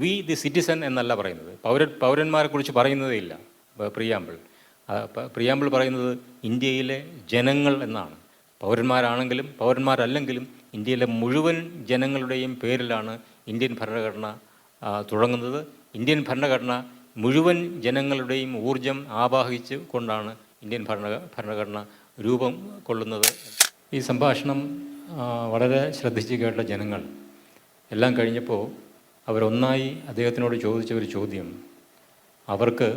V the citizen എന്നല്ല പറയുന്നത്. പൗര പൗരന്മാരെ കുറിച്ച് പറയുന്നതേ ഇല്ല. പ്രിയാമ്പിൾ. പ്രിയാമ്പിൾ പറയുന്നത് ഇന്ത്യയിലെ ജനങ്ങൾ എന്നാണ്. പൗരന്മാരാണെങ്കിലും പൗരന്മാരല്ലെങ്കിലും ഇന്ത്യയിലെ മുഴുവൻ ജനങ്ങളുടെയും പേരിലാണ് ഇന്ത്യൻ ഭരണഘടന തുടങ്ങുന്നത്. ഇന്ത്യൻ ഭരണഘടന മുഴുവൻ ജനങ്ങളുടെയും ഊർജം ആവാഹിച്ച് കൊണ്ടാണ് ഇന്ത്യൻ ഭരണ ഭരണഘടന രൂപം കൊള്ളുന്നത്. ഈ സംഭാഷണം വളരെ ശ്രദ്ധിച്ച് കേട്ട ജനങ്ങൾ. എല്ലാം കഴിഞ്ഞപ്പോൾ അവരൊന്നായി അദ്ദേഹത്തിനോട് ചോദിച്ച ഒരു ചോദ്യം അവർക്ക്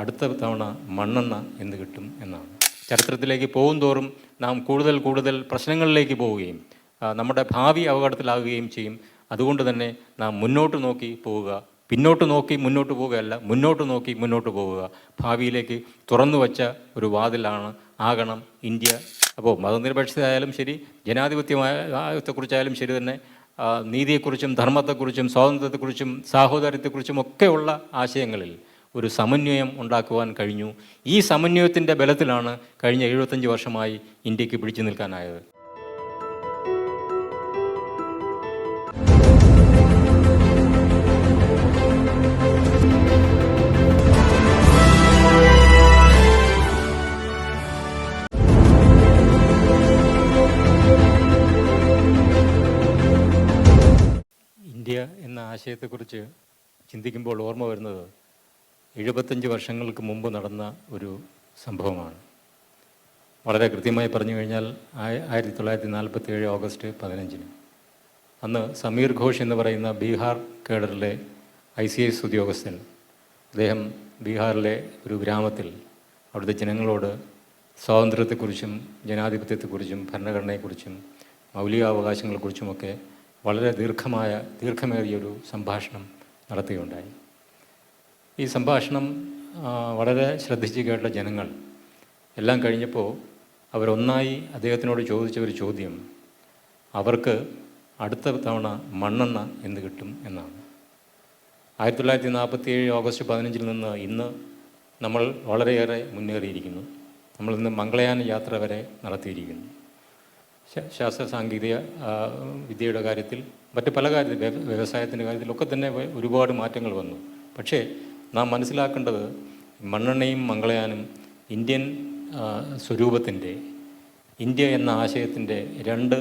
അടുത്ത തവണ മണ്ണെണ്ണ എന്ന് കിട്ടും? എന്നാണ്. ചരിത്രത്തിലേക്ക് പോകും തോറും നാം കൂടുതൽ കൂടുതൽ പ്രശ്നങ്ങളിലേക്ക് പോവുകയും നമ്മുടെ ഭാവി അപകടത്തിലാകുകയും ചെയ്യും. അതുകൊണ്ട് തന്നെ നാം മുന്നോട്ട് നോക്കി പോവുക. പിന്നോട്ട് നോക്കി മുന്നോട്ട് പോവുകയല്ല മുന്നോട്ട് നോക്കി മുന്നോട്ട് പോവുക. ഭാവിയിലേക്ക് തുറന്നു വച്ച ഒരു വാതിലാണ് ആകണം ഇന്ത്യ. അപ്പോൾ മതനിരപേക്ഷതയായാലും ശരി ജനാധിപത്യത്തെക്കുറിച്ചായാലും ശരി തന്നെ നീതിയെക്കുറിച്ചും ധർമ്മത്തെക്കുറിച്ചും സ്വാതന്ത്ര്യത്തെക്കുറിച്ചും സാഹോദര്യത്തെക്കുറിച്ചും ഒക്കെയുള്ള ആശയങ്ങളിൽ ഒരു സമന്വയം ഉണ്ടാക്കുവാൻ കഴിഞ്ഞു. ഈ സമന്വയത്തിന്റെ ബലത്തിലാണ് കഴിഞ്ഞ എഴുപത്തഞ്ച് വർഷമായി ഇന്ത്യയ്ക്ക് പിടിച്ചു നിൽക്കാനായത്. ആശയത്തെക്കുറിച്ച് ചിന്തിക്കുമ്പോൾ ഓർമ്മ വരുന്നത് എഴുപത്തഞ്ച് വർഷങ്ങൾക്ക് മുമ്പ് നടന്ന ഒരു സംഭവമാണ്. വളരെ കൃത്യമായി പറഞ്ഞു കഴിഞ്ഞാൽ ആയ- ആയിരത്തി തൊള്ളായിരത്തി നാൽപ്പത്തി ഏഴ് ഓഗസ്റ്റ് പതിനഞ്ചിന്. അന്ന് സമീർ ഘോഷ് എന്ന് പറയുന്ന ബീഹാർ കേഡറിലെ ഐ സി എസ് ഉദ്യോഗസ്ഥൻ അദ്ദേഹം ബീഹാറിലെ ഒരു ഗ്രാമത്തിൽ അവിടുത്തെ ജനങ്ങളോട് സ്വാതന്ത്ര്യത്തെക്കുറിച്ചും ജനാധിപത്യത്തെക്കുറിച്ചും ഭരണഘടനയെക്കുറിച്ചും മൗലികാവകാശങ്ങളെക്കുറിച്ചുമൊക്കെ വളരെ ദീർഘമായ ദീർഘമേറിയൊരു സംഭാഷണം നടത്തുകയുണ്ടായി. ഈ സംഭാഷണം വളരെ ശ്രദ്ധിച്ച് കേട്ട ജനങ്ങൾ. എല്ലാം കഴിഞ്ഞപ്പോൾ അവരൊന്നായി അദ്ദേഹത്തിനോട് ചോദിച്ച ഒരു ചോദ്യം അവർക്ക് അടുത്ത തവണ മണ്ണെണ്ണ എന്ത് കിട്ടും എന്നാണ്. ആയിരത്തി തൊള്ളായിരത്തി നാൽപ്പത്തി ഏഴ് ഓഗസ്റ്റ് പതിനഞ്ചിൽ നിന്ന് ഇന്ന് നമ്മൾ വളരെയേറെ മുന്നേറിയിരിക്കുന്നു. നമ്മളിന്ന് മംഗളയാന യാത്ര വരെ നടത്തിയിരിക്കുന്നു. ശാസ്ത്ര സാങ്കേതിക വിദ്യയുടെ കാര്യത്തിൽ മറ്റ് പല കാര്യത്തിൽ വ്യ- വ്യവസായത്തിന്റെ കാര്യത്തിലൊക്കെ തന്നെ ഒരുപാട് മാറ്റങ്ങൾ വന്നു. പക്ഷേ നാം മനസ്സിലാക്കേണ്ടത് മണ്ണെണ്ണയും മംഗളയാനും ഇന്ത്യൻ സ്വരൂപത്തിന്റെ ഇന്ത്യ എന്ന ആശയത്തിന്റെ രണ്ട്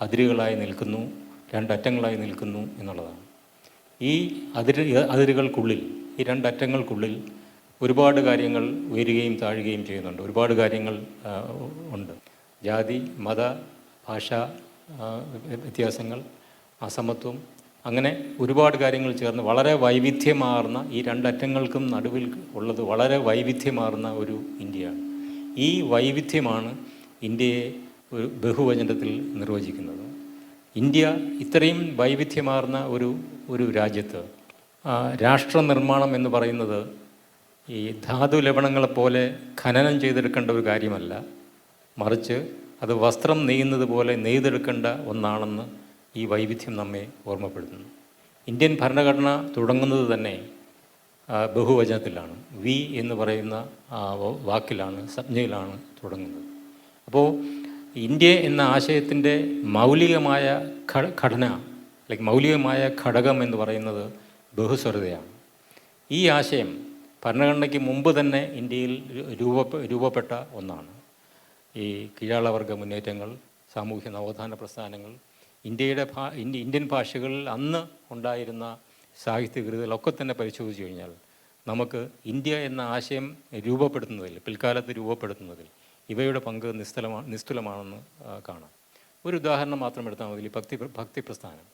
അതിരുകളായി നിൽക്കുന്നു രണ്ടറ്റങ്ങളായി നിൽക്കുന്നു എന്നുള്ളതാണ്. ഈ അതിര് അതിരുകൾക്കുള്ളിൽ ഈ രണ്ടറ്റങ്ങൾക്കുള്ളിൽ ഒരുപാട് കാര്യങ്ങൾ ഉയരുകയും താഴുകയും ചെയ്യുന്നുണ്ട്. ഒരുപാട് കാര്യങ്ങൾ ഉണ്ട്. ജാതി മത ഭാഷ വ്യത്യാസങ്ങൾ അസമത്വം അങ്ങനെ ഒരുപാട് കാര്യങ്ങൾ ചേർന്ന് വളരെ വൈവിധ്യമാർന്ന ഈ രണ്ടറ്റങ്ങൾക്കും നടുവിൽ ഉള്ളത് വളരെ വൈവിധ്യമാർന്ന ഒരു ഇന്ത്യയാണ്. ഈ വൈവിധ്യമാണ് ഇന്ത്യയെ ഒരു ബഹുവചനത്തിൽ നിർവചിക്കുന്നത്. ഇന്ത്യ ഇത്രയും വൈവിധ്യമാർന്ന ഒരു ഒരു രാജ്യത്ത് രാഷ്ട്ര നിർമ്മാണം എന്ന് പറയുന്നത് ഈ ധാതു ലവണങ്ങളെപ്പോലെ ഖനനം ചെയ്തെടുക്കേണ്ട ഒരു കാര്യമല്ല. മറിച്ച് അത് വസ്ത്രം നെയ്യുന്നത് പോലെ നെയ്തെടുക്കേണ്ട ഒന്നാണെന്ന് ഈ വൈവിധ്യം നമ്മെ ഓർമ്മപ്പെടുത്തുന്നു. ഇന്ത്യൻ ഭരണഘടന തുടങ്ങുന്നത് തന്നെ ബഹുവചനത്തിലാണ്. വി എന്ന് പറയുന്ന വാക്കിലാണ് സംജ്ഞയിലാണ് തുടങ്ങുന്നത്. അപ്പോൾ ഇന്ത്യ എന്ന ആശയത്തിന്റെ മൗലികമായ ഘടന അല്ലെങ്കിൽ മൗലികമായ ഘടകം എന്ന് പറയുന്നത് ബഹുസ്വരതയാണ്. ഈ ആശയം ഭരണഘടനയ്ക്ക് മുമ്പ് തന്നെ ഇന്ത്യയിൽ രൂപ രൂപപ്പെട്ട ഒന്നാണ്. ഈ കീഴാളവർഗ മുന്നേറ്റങ്ങൾ സാമൂഹ്യ നവോത്ഥാന പ്രസ്ഥാനങ്ങൾ ഇന്ത്യയുടെ ഭാ ഇന്ത്യൻ ഭാഷകളിൽ അന്ന് ഉണ്ടായിരുന്ന സാഹിത്യകൃതികളൊക്കെ തന്നെ പരിശോധിച്ചു കഴിഞ്ഞാൽ നമുക്ക് ഇന്ത്യ എന്ന ആശയം രൂപപ്പെടുത്തുന്നതിൽ പിൽക്കാലത്ത് രൂപപ്പെടുത്തുന്നതിൽ ഇവയുടെ പങ്ക് നിസ്തലമാണ് നിസ്തുലമാണെന്ന് കാണാം. ഒരു ഉദാഹരണം മാത്രം എടുത്താൽ മതി. ഭക്തി ഭക്തി പ്രസ്ഥാനം.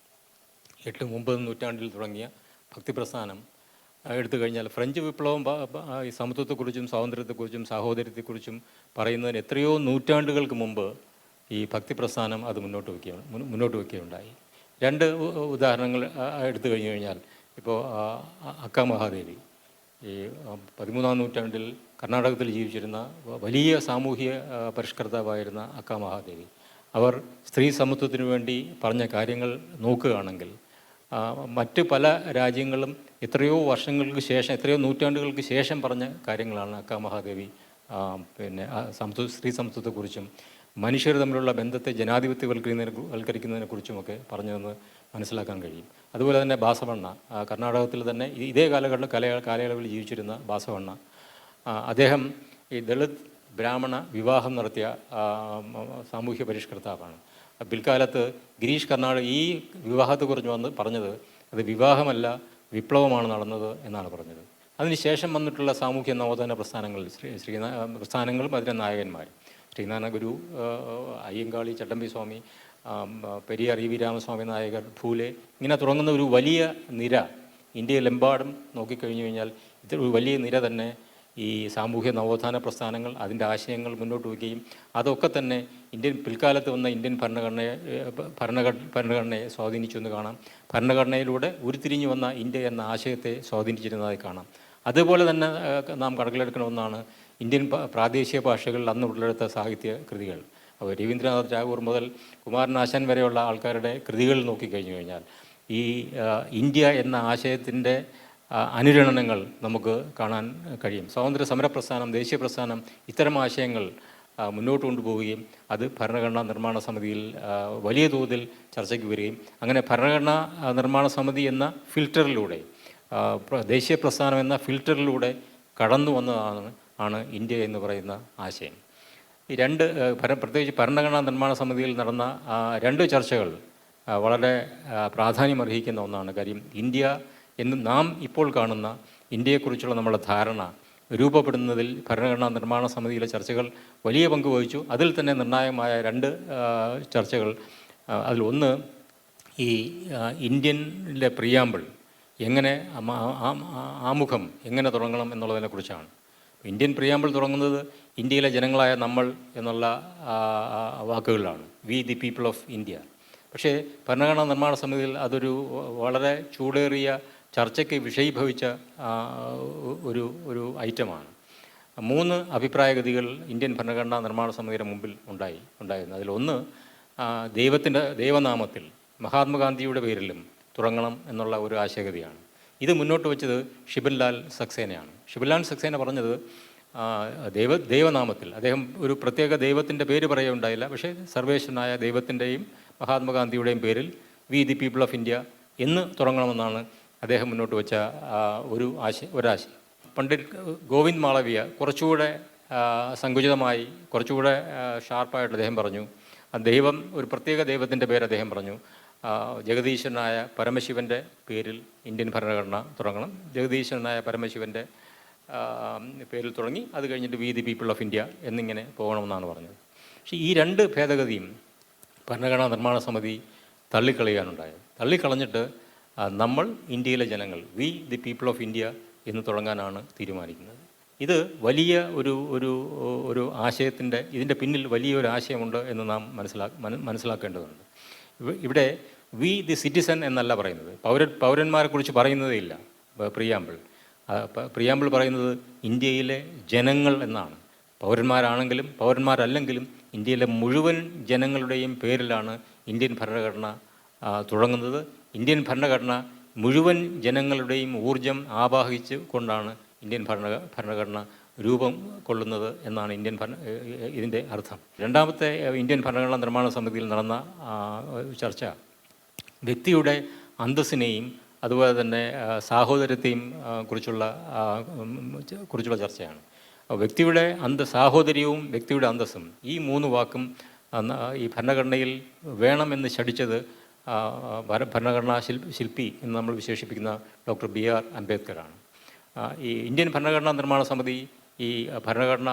എട്ട് ഒമ്പത് നൂറ്റാണ്ടിൽ തുടങ്ങിയ ഭക്തി പ്രസ്ഥാനം എടുത്തു കഴിഞ്ഞാൽ ഫ്രഞ്ച് വിപ്ലവം ഈ സമത്വത്തെക്കുറിച്ചും സ്വാതന്ത്ര്യത്തെക്കുറിച്ചും സാഹോദര്യത്തെക്കുറിച്ചും പറയുന്നതിന് എത്രയോ നൂറ്റാണ്ടുകൾക്ക് മുമ്പ് ഈ ഭക്തി പ്രസ്ഥാനം അത് മുന്നോട്ട് വയ്ക്കുക മുൻ- മുന്നോട്ട് വയ്ക്കുകയുണ്ടായി. രണ്ട് ഉദാഹരണങ്ങൾ എടുത്തു കഴിഞ്ഞു കഴിഞ്ഞാൽ ഇപ്പോൾ അക്ക മഹാദേവി ഈ പതിമൂന്നാം നൂറ്റാണ്ടിൽ കർണാടകത്തിൽ ജീവിച്ചിരുന്ന വലിയ സാമൂഹിക പരിഷ്കർത്താവായിരുന്ന അക്ക മഹാദേവി അവർ സ്ത്രീ സമത്വത്തിനു വേണ്ടി പറഞ്ഞ കാര്യങ്ങൾ നോക്കുകയാണെങ്കിൽ മറ്റ് പല രാജ്യങ്ങളും എത്രയോ വർഷങ്ങൾക്ക് ശേഷം എത്രയോ നൂറ്റാണ്ടുകൾക്ക് ശേഷം പറഞ്ഞ കാര്യങ്ങളാണ് അക്ക മഹാദേവി പിന്നെ സമത്വ സ്ത്രീ സമത്വത്തെക്കുറിച്ചും മനുഷ്യർ തമ്മിലുള്ള ബന്ധത്തെ ജനാധിപത്യവൽക്കരിക്കുന്നതിനെ വൽക്കരിക്കുന്നതിനെക്കുറിച്ചുമൊക്കെ പറഞ്ഞതെന്ന് മനസ്സിലാക്കാൻ കഴിയും. അതുപോലെ തന്നെ ബാസവണ്ണ കർണാടകത്തിൽ തന്നെ ഇതേ കാലഘട്ട കല കാലയളവിൽ ജീവിച്ചിരുന്ന ബാസവണ്ണ. അദ്ദേഹം ഈ ദളിത് ബ്രാഹ്മണ വിവാഹം നടത്തിയ സാമൂഹ്യ പരിഷ്കർത്താവാണ്. പിൽക്കാലത്ത് ഗിരീഷ് കർണാടക ഈ വിവാഹത്തെക്കുറിച്ച് വന്ന് പറഞ്ഞത് അത് വിവാഹമല്ല വിപ്ലവമാണ് നടന്നത് എന്നാണ് പറഞ്ഞത്. അതിനുശേഷം വന്നിട്ടുള്ള സാമൂഹ്യ നവോത്ഥാന പ്രസ്ഥാനങ്ങൾ ശ്രീ ശ്രീനാ പ്രസ്ഥാനങ്ങളും അതിലെ നായകന്മാർ ശ്രീനാരായണ ഗുരു അയ്യങ്കാളി ചട്ടമ്പി സ്വാമി പെരിയ ഇ വി രാമസ്വാമി നായകർ ഭൂലെ ഇങ്ങനെ തുടങ്ങുന്ന ഒരു വലിയ നിര ഇന്ത്യയിലെമ്പാടും നോക്കിക്കഴിഞ്ഞു കഴിഞ്ഞാൽ ഇത് ഒരു വലിയ നിര തന്നെ ഈ സാമൂഹ്യ നവോത്ഥാന പ്രസ്ഥാനങ്ങൾ അതിന്റെ ആശയങ്ങൾ മുന്നോട്ട് വയ്ക്കുകയും അതൊക്കെ തന്നെ ഇന്ത്യൻ പിൽക്കാലത്ത് വന്ന ഇന്ത്യൻ ഭരണഘടനയെ ഭരണ ഭരണഘട ഭരണഘടനയെ സ്വാധീനിച്ചു എന്ന് കാണാം. ഭരണഘടനയിലൂടെ ഉരുത്തിരിഞ്ഞു വന്ന ഇന്ത്യ എന്ന ആശയത്തെ സ്വാധീനിച്ചിരുന്നതായി കാണാം. അതുപോലെ തന്നെ നാം നാം കണക്കിലെടുക്കണമെന്നാണ് ഇന്ത്യൻ പ്രാദേശിക ഭാഷകളിൽ അന്ന് ഉള്ളെടുത്ത സാഹിത്യ കൃതികൾ. അപ്പോൾ രവീന്ദ്രനാഥ് ടാഗോർ മുതൽ കുമാരനാശൻ വരെയുള്ള ആൾക്കാരുടെ കൃതികൾ നോക്കിക്കഴിഞ്ഞു കഴിഞ്ഞാൽ ഈ ഇന്ത്യ എന്ന ആശയത്തിന്റെ അനുരണനങ്ങൾ നമുക്ക് കാണാൻ കഴിയും. സ്വാതന്ത്ര്യ സമര പ്രസ്ഥാനം ദേശീയ പ്രസ്ഥാനം ഇത്തരം ആശയങ്ങൾ മുന്നോട്ട് കൊണ്ടുപോവുകയും അത് ഭരണഘടനാ നിർമ്മാണ സമിതിയിൽ വലിയ തോതിൽ ചർച്ചയ്ക്ക് വരികയും അങ്ങനെ ഭരണഘടനാ നിർമ്മാണ സമിതി എന്ന ഫിൽറ്ററിലൂടെ ദേശീയ പ്രസ്ഥാനം എന്ന ഫിൽറ്ററിലൂടെ കടന്നു വന്നതാണ് ആണ് ഇന്ത്യ എന്ന് പറയുന്ന ആശയം. ഈ രണ്ട് പ്രത്യേകിച്ച് ഭരണഘടനാ നിർമ്മാണ സമിതിയിൽ നടന്ന രണ്ട് ചർച്ചകൾ വളരെ പ്രാധാന്യം പ്രാധാന്യമർഹിക്കുന്ന ഒന്നാണ്. കാര്യം ഇന്ത്യ എന്ന് നാം ഇപ്പോൾ കാണുന്ന ഇന്ത്യയെക്കുറിച്ചുള്ള നമ്മുടെ ധാരണ രൂപപ്പെടുന്നതിൽ ഭരണഘടനാ നിർമ്മാണ സമിതിയിലെ ചർച്ചകൾ വലിയ പങ്ക് വഹിച്ചു. അതിൽ തന്നെ നിർണായകമായ രണ്ട് ചർച്ചകൾ. അതിൽ ഒന്ന് ഈ ഇന്ത്യന്റെ പ്രിയാമ്പിൾ എങ്ങനെ ആമുഖം എങ്ങനെ തുടങ്ങണം എന്നുള്ളതിനെക്കുറിച്ചാണ് ഇന്ത്യൻ പ്രിയാമ്പിൾ തുടങ്ങുന്നത് ഇന്ത്യയിലെ ജനങ്ങളായ നമ്മൾ എന്നുള്ള വാക്കുകളിലാണ്. We the people of India. പക്ഷേ ഭരണഘടനാ നിർമ്മാണ സമിതിയിൽ അതൊരു വളരെ ചൂടേറിയ ചർച്ചയ്ക്ക് വിഷയീഭവിച്ച ഒരു ഒരു ഐറ്റമാണ്. മൂന്ന് അഭിപ്രായഗതികൾ ഇന്ത്യൻ ഭരണഘടനാ നിർമ്മാണ സമിതിയുടെ മുമ്പിൽ ഉണ്ടായി ഉണ്ടായിരുന്നു. അതിലൊന്ന് ദൈവത്തിന്റെ ദൈവനാമത്തിൽ മഹാത്മാഗാന്ധിയുടെ പേരിലും തുടങ്ങണം എന്നുള്ള ഒരു ആശയഗതിയാണ്. ഇത് മുന്നോട്ട് വെച്ചത് ഷിബൻലാൽ സക്സേനയാണ്. ഷിബൻലാൽ സക്സേന പറഞ്ഞത് ദൈവ ദൈവനാമത്തിൽ. അദ്ദേഹം ഒരു പ്രത്യേക ദൈവത്തിന്റെ പേര് പറയുകയുണ്ടായില്ല പക്ഷേ സർവേശ്വരനായ ദൈവത്തിന്റെയും മഹാത്മാഗാന്ധിയുടെയും പേരിൽ we the people of India എന്ന് തുടങ്ങണമെന്നാണ് അദ്ദേഹം മുന്നോട്ട് വെച്ച ഒരു ആശയം ഒരാശയം. പണ്ഡിറ്റ് ഗോവിന്ദ് മാളവിയ കുറച്ചുകൂടെ സങ്കുചിതമായി കുറച്ചുകൂടെ ഷാർപ്പായിട്ട് അദ്ദേഹം പറഞ്ഞു. ദൈവം ഒരു പ്രത്യേക ദൈവത്തിന്റെ പേര് അദ്ദേഹം പറഞ്ഞു. ജഗദീശ്വരനായ പരമശിവന്റെ പേരിൽ ഇന്ത്യൻ ഭരണഘടന തുടങ്ങണം. ജഗദീശ്വരനായ പരമശിവന്റെ പേരിൽ തുടങ്ങി. അത് കഴിഞ്ഞിട്ട് we the people of India എന്നിങ്ങനെ പോകണമെന്നാണ് പറഞ്ഞത്. പക്ഷേ ഈ രണ്ട് ഭേദഗതിയും ഭരണഘടനാ നിർമ്മാണ സമിതി തള്ളിക്കളയാനുണ്ടായത് തള്ളിക്കളഞ്ഞിട്ട് നമ്മൾ ഇന്ത്യയിലെ ജനങ്ങൾ we the people of India എന്ന് തുടങ്ങാനാണ് തീരുമാനിക്കുന്നത്. ഇത് വലിയ ഒരു ഒരു ഒരു ആശയത്തിന്റെ ഇതിന്റെ പിന്നിൽ വലിയൊരു ആശയമുണ്ട് എന്ന് നാം മനസ്സിലാ മനസ്സിലാക്കേണ്ടതുണ്ട്. ഇവിടെ വി ദി സിറ്റിസൺ എന്നല്ല പറയുന്നത്. പൗര പൗരന്മാരെക്കുറിച്ച് പറയുന്നതേ ഇല്ല. പ്രിയാമ്പിൾ പ്രിയാമ്പിൾ പറയുന്നത് ഇന്ത്യയിലെ ജനങ്ങൾ എന്നാണ്. പൗരന്മാരാണെങ്കിലും പൗരന്മാരല്ലെങ്കിലും ഇന്ത്യയിലെ മുഴുവൻ ജനങ്ങളുടെയും പേരിലാണ് ഇന്ത്യൻ ഭരണഘടന തുടങ്ങുന്നത്. ഇന്ത്യൻ ഭരണഘടന മുഴുവൻ ജനങ്ങളുടെയും ഊർജം ആവാഹിച്ച് കൊണ്ടാണ് ഇന്ത്യൻ ഭരണ ഭരണഘടന രൂപം കൊള്ളുന്നത് എന്നാണ് ഇന്ത്യൻ ഭരണ ഇതിന്റെ അർത്ഥം. രണ്ടാമത്തെ ഇന്ത്യൻ ഭരണഘടനാ നിർമ്മാണ സമിതിയിൽ നടന്ന ചർച്ച വ്യക്തിയുടെ അന്തസ്സിനെയും അതുപോലെ തന്നെ സാഹോദര്യത്തെയും കുറിച്ചുള്ള കുറിച്ചുള്ള ചർച്ചയാണ്. വ്യക്തിയുടെ അന്ത സാഹോദര്യവും വ്യക്തിയുടെ അന്തസ്സും ഈ മൂന്ന് വാക്കും ഈ ഭരണഘടനയിൽ വേണമെന്ന് ശഠിച്ചത് ഭരണഘടനാ ശില്പി എന്ന് നമ്മൾ വിശേഷിപ്പിക്കുന്ന ഡോക്ടർ ബി ആർ അംബേദ്കറാണ്. ഈ ഇന്ത്യൻ ഭരണഘടനാ നിർമ്മാണ സമിതി ഈ ഭരണഘടന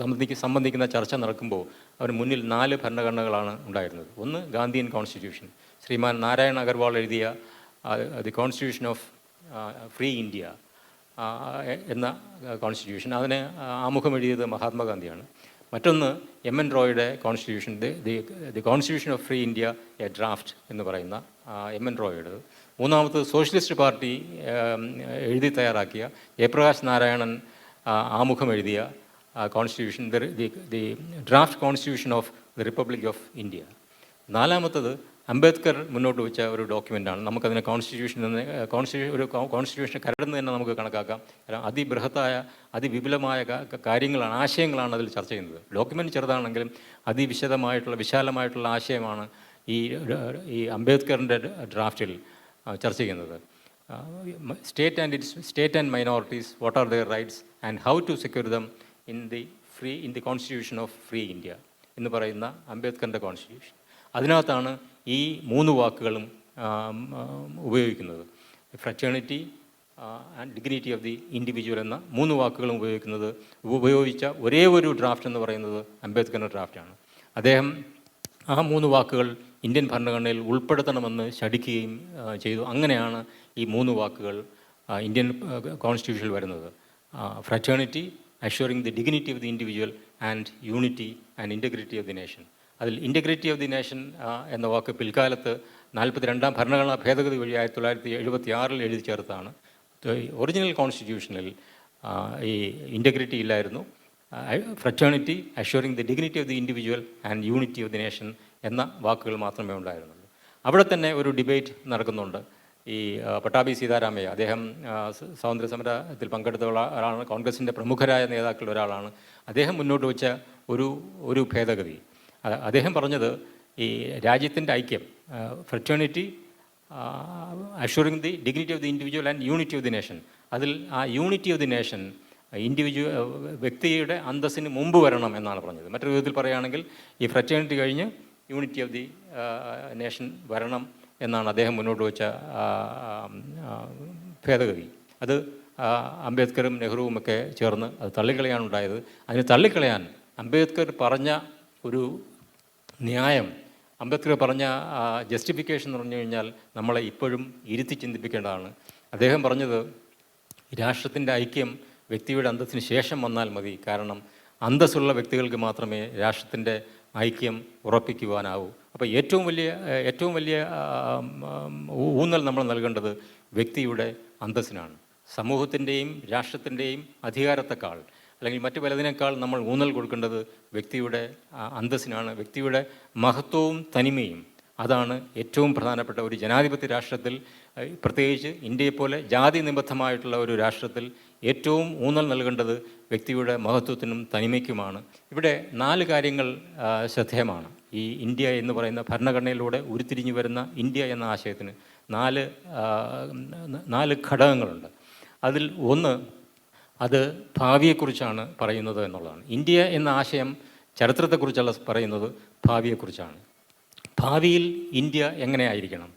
സംബന്ധിക്ക് സംബന്ധിക്കുന്ന ചർച്ച നടക്കുമ്പോൾ അവന് മുന്നിൽ നാല് ഭരണഘടനകളാണ് ഉണ്ടായിരുന്നത്. ഒന്ന് ഗാന്ധിയൻ കോൺസ്റ്റിറ്റ്യൂഷൻ. ശ്രീമാൻ നാരായൺ അഗർവാൾ എഴുതിയ the constitution of free India എന്ന കോൺസ്റ്റിറ്റ്യൂഷൻ. അതിന് ആമുഖം എഴുതിയത് മഹാത്മാഗാന്ധിയാണ്. മറ്റൊന്ന് M N റോയുടെ constitution the the constitution of free India a draft എന്ന് പറയുന്ന എം എൻ റോയുടെ മൂന്നാമത് സോഷ്യലിസ്റ്റ് പാർട്ടി എഴുതി തയ്യാറാക്കിയ ജയപ്രകാശ് നാരായണൻ ആമുഖം എഴുതിയ constitution the the draft constitution of the Republic of India നാലാമത്തത് അംബേദ്കർ മുന്നോട്ട് വെച്ച ഒരു ഡോക്യുമെന്റാണ് നമുക്കതിനെ കോൺസ്റ്റിറ്റ്യൂഷൻ നിന്ന് കോൺസ്റ്റിറ്റ്യൂ ഒരു കോൺസ്റ്റിറ്റ്യൂഷൻ കരടെന്ന് തന്നെ നമുക്ക് കണക്കാക്കാം. കാരണം അതിബൃഹത്തായ അതിവിപുലമായ കാര്യങ്ങളാണ് ആശയങ്ങളാണ് അതിൽ ചർച്ച ചെയ്യുന്നത്. ഡോക്യുമെന്റ് ചെറുതാണെങ്കിലും അതിവിശദമായിട്ടുള്ള വിശാലമായിട്ടുള്ള ആശയമാണ് ഈ ഈ അംബേദ്കറിന്റെ ഡ്രാഫ്റ്റിൽ ചർച്ച ചെയ്യുന്നത്. State and its state and minorities what are their rights and how to secure them in the free in the constitution of free India എന്ന് പറയുന്ന അംബേദ്കറിന്റെ കോൺസ്റ്റിറ്റ്യൂഷൻ അതിനകത്താണ് ഈ മൂന്ന് വാക്കുകളും ഉപയോഗിക്കുന്നത്. Fraternity and dignity of the individual എന്ന മൂന്ന് വാക്കുകളും ഉപയോഗിക്കുന്നത് ഉപയോഗിച്ച ഒരേ ഒരു ഡ്രാഫ്റ്റ് എന്ന് പറയുന്നത് അംബേദ്കറിന്റെ ഡ്രാഫ്റ്റാണ് അദ്ദേഹം ആ മൂന്ന് വാക്കുകൾ ഇന്ത്യൻ ഭരണഘടനയിൽ ഉൾപ്പെടുത്തണമെന്ന് ശഠിക്കുകയും ചെയ്തു. അങ്ങനെയാണ് ഈ മൂന്ന് വാക്കുകൾ ഇന്ത്യൻ കോൺസ്റ്റിറ്റ്യൂഷനിൽ വരുന്നത്. Fraternity assuring the dignity of the individual and unity and integrity of the nation അതിൽ ഇന്റഗ്രിറ്റി ഓഫ് ദി നേഷൻ എന്ന വാക്ക് പിൽക്കാലത്ത് നാൽപ്പത്തി രണ്ടാം ഭരണഘടനാ ഭേദഗതി വഴി ആയിരത്തി തൊള്ളായിരത്തി എഴുപത്തി ആറിൽ എഴുതി ചേർത്താണ് ഒറിജിനൽ കോൺസ്റ്റിറ്റ്യൂഷനിൽ ഈ ഇന്റഗ്രിറ്റി ഇല്ലായിരുന്നു. Fraternity assuring the dignity of the individual and unity of the nation എന്ന വാക്കുകൾ മാത്രമേ ഉണ്ടായിരുന്നുള്ളൂ. അവിടെ തന്നെ ഒരു ഡിബേറ്റ് നടക്കുന്നുണ്ട്. ഈ പട്ടാഭി സീതാരാമയ്യ അദ്ദേഹം സ്വാതന്ത്ര്യ സമരത്തിൽ പങ്കെടുത്ത ഒരാളാണ് കോൺഗ്രസിന്റെ പ്രമുഖരായ നേതാക്കളിൽ ഒരാളാണ്. അദ്ദേഹം മുന്നോട്ട് വെച്ച ഒരു ഒരു ഭേദഗതി. അദ്ദേഹം പറഞ്ഞത് ഈ രാജ്യത്തിന്റെ ഐക്യം fraternity assuring the dignity of the individual and unity of the nation അതിൽ ആ unity of the nation individual വ്യക്തിയുടെ അന്തസ്സിന് മുമ്പ് വരണം എന്നാണ് പറഞ്ഞത്. മറ്റൊരു വിധത്തിൽ പറയുകയാണെങ്കിൽ ഈ ഫ്രറ്റേണിറ്റി കഴിഞ്ഞ് യൂണിറ്റി ഓഫ് ദി നേഷൻ വരണം എന്നാണ് അദ്ദേഹം മുന്നോട്ട് വെച്ച ഭേദഗതി. അത് അംബേദ്കറും നെഹ്റുവും ഒക്കെ ചേർന്ന് അത് തള്ളിക്കളയാനുണ്ടായത്. അതിന് തള്ളിക്കളയാൻ അംബേദ്കർ പറഞ്ഞ ഒരു ന്യായം. അംബേദ്കർ പറഞ്ഞ ജസ്റ്റിഫിക്കേഷൻ എന്ന് പറഞ്ഞു കഴിഞ്ഞാൽ നമ്മളെ ഇപ്പോഴും ഇരുത്തി ചിന്തിപ്പിക്കേണ്ടതാണ്. അദ്ദേഹം പറഞ്ഞത് രാഷ്ട്രത്തിന്റെ ഐക്യം വ്യക്തിയുടെ അന്തസ്സിന് ശേഷം വന്നാൽ മതി. കാരണം അന്തസ്സുള്ള വ്യക്തികൾക്ക് മാത്രമേ രാഷ്ട്രത്തിന്റെ ഐക്യം ഉറപ്പിക്കുവാനാവൂ. അപ്പോൾ ഏറ്റവും വലിയ ഏറ്റവും വലിയ ഊന്നൽ നമ്മൾ നൽകേണ്ടത് വ്യക്തിയുടെ അന്തസ്സിനാണ്. സമൂഹത്തിന്റെയും രാഷ്ട്രത്തിന്റെയും അധികാരത്തെക്കാൾ അല്ലെങ്കിൽ മറ്റു പലതിനേക്കാൾ നമ്മൾ ഊന്നൽ കൊടുക്കേണ്ടത് വ്യക്തിയുടെ അന്തസ്സിനാണ്. വ്യക്തിയുടെ മഹത്വവും തനിമയും. അതാണ് ഏറ്റവും പ്രധാനപ്പെട്ട ഒരു ജനാധിപത്യ രാഷ്ട്രത്തിൽ പ്രത്യേകിച്ച് ഇന്ത്യയെപ്പോലെ ജാതി നിബദ്ധമായിട്ടുള്ള ഒരു രാഷ്ട്രത്തിൽ ഏറ്റവും ഊന്നൽ നൽകേണ്ടത് വ്യക്തിയുടെ മഹത്വത്തിനും തനിമയ്ക്കുമാണ്. ഇവിടെ നാല് കാര്യങ്ങൾ ശ്രദ്ധേയമാണ്. ഈ ഇന്ത്യ എന്ന് പറയുന്ന ഭരണഘടനയിലൂടെ ഉരുത്തിരിഞ്ഞു വരുന്ന ഇന്ത്യ എന്ന ആശയത്തിന് നാല് നാല് ഘടകങ്ങളുണ്ട്. അതിൽ ഒന്ന് അത് ഭാവിയെക്കുറിച്ചാണ് പറയുന്നത് എന്നുള്ളതാണ്. ഇന്ത്യ എന്ന ആശയം ചരിത്രത്തെക്കുറിച്ചല്ല പറയുന്നത് ഭാവിയെക്കുറിച്ചാണ്. ഭാവിയിൽ ഇന്ത്യ എങ്ങനെയായിരിക്കണം?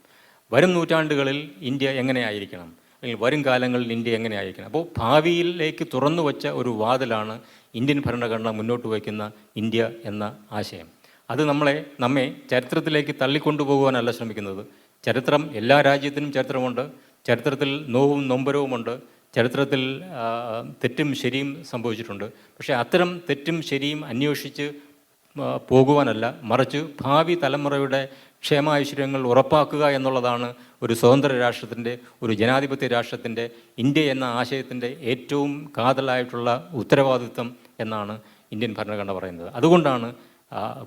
വരും നൂറ്റാണ്ടുകളിൽ ഇന്ത്യ എങ്ങനെയായിരിക്കണം? അല്ലെങ്കിൽ വരും കാലങ്ങളിൽ ഇന്ത്യ എങ്ങനെയായിരിക്കണം? അപ്പോൾ ഭാവിയിലേക്ക് തുറന്നു വച്ച ഒരു വാതിലാണ് ഇന്ത്യൻ ഭരണഘടന മുന്നോട്ട് വയ്ക്കുന്ന ഇന്ത്യ എന്ന ആശയം. അത് നമ്മളെ നമ്മെ ചരിത്രത്തിലേക്ക് തള്ളിക്കൊണ്ടുപോകുവാനല്ല ശ്രമിക്കുന്നത്. ചരിത്രം എല്ലാ രാജ്യത്തിനും ചരിത്രമുണ്ട്. ചരിത്രത്തിൽ നോവും നൊമ്പരവുമുണ്ട്. ചരിത്രത്തിൽ തെറ്റും ശരിയും സംഭവിച്ചിട്ടുണ്ട്. പക്ഷേ അത്തരം തെറ്റും ശരിയും അന്വേഷിച്ച് പോകുവാനല്ല മറിച്ച് ഭാവി തലമുറയുടെ ക്ഷേമാഐശ്വര്യങ്ങൾ ഉറപ്പാക്കുക എന്നുള്ളതാണ് ഒരു സ്വതന്ത്ര രാഷ്ട്രത്തിന്റെ ഒരു ജനാധിപത്യ രാഷ്ട്രത്തിന്റെ ഇന്ത്യ എന്ന ആശയത്തിന്റെ ഏറ്റവും കാതലായിട്ടുള്ള ഉത്തരവാദിത്വം എന്നാണ് ഇന്ത്യൻ ഭരണഘടന പറയുന്നത്. അതുകൊണ്ടാണ്